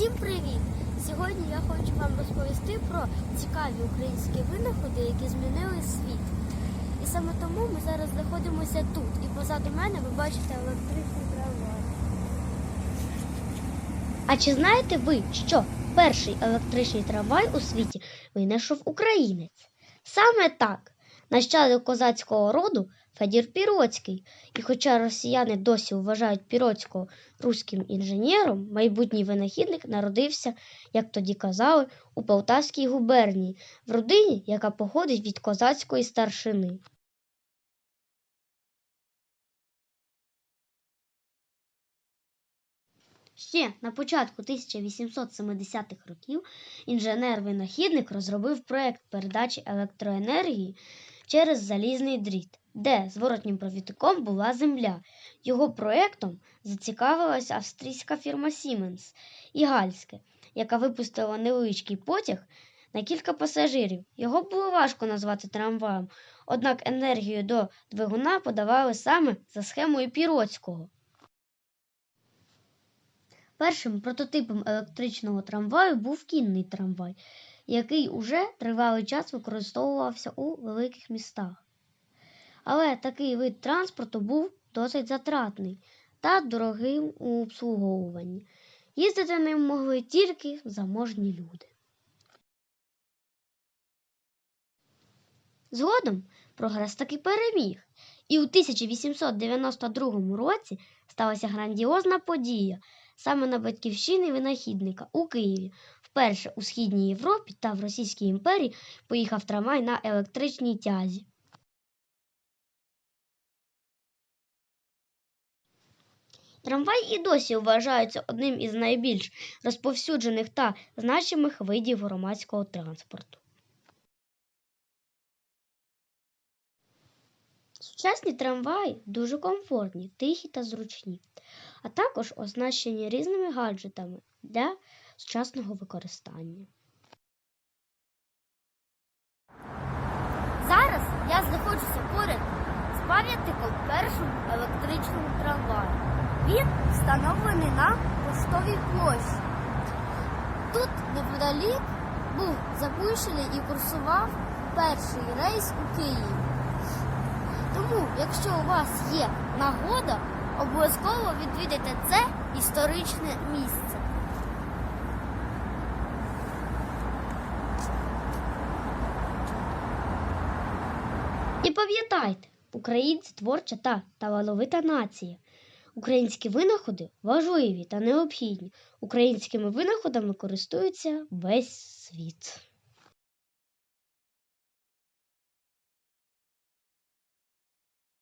Всім привіт! Сьогодні я хочу вам розповісти про цікаві українські винаходи, які змінили світ. І саме тому ми зараз знаходимося тут. І позаду мене ви бачите електричний трамвай. А чи знаєте ви, що перший електричний трамвай у світі винайшов українець? Саме так, нащадок козацького роду Федір Піроцький. І хоча росіяни досі вважають Піроцького руським інженером, майбутній винахідник народився, як тоді казали, у Полтавській губернії, в родині, яка походить від козацької старшини. Ще на початку 1870-х років інженер-винахідник розробив проект передачі електроенергії через залізний дріт, де зворотнім провідником була земля. Його проектом зацікавилася австрійська фірма Siemens і Гальське, яка випустила невеличкий потяг на кілька пасажирів. Його було важко назвати трамваєм, однак енергію до двигуна подавали саме за схемою Піроцького. Першим прототипом електричного трамваю був кінний трамвай, який уже тривалий час використовувався у великих містах. Але такий вид транспорту був досить затратний та дорогим у обслуговуванні. Їздити ним могли тільки заможні люди. Згодом прогрес таки переміг, і у 1892 році сталася грандіозна подія саме на батьківщині винахідника у Києві. Вперше у Східній Європі та в Російській імперії поїхав трамвай на електричній тязі. Трамвай і досі вважається одним із найбільш розповсюджених та значимих видів громадського транспорту. Сучасні трамваї дуже комфортні, тихі та зручні, а також оснащені різними гаджетами для сучасного використання. Зараз я знаходжуся поряд з пам'ятником першому електричному трамваю. Він встановлений на поштовій площі. Тут неподалік був запущений і курсував перший рейс у Київ. Якщо у вас є нагода, обов'язково відвідайте це історичне місце. І пам'ятайте, українці творча та талановита нація. Українські винаходи важливі та необхідні. Українськими винаходами користується весь світ.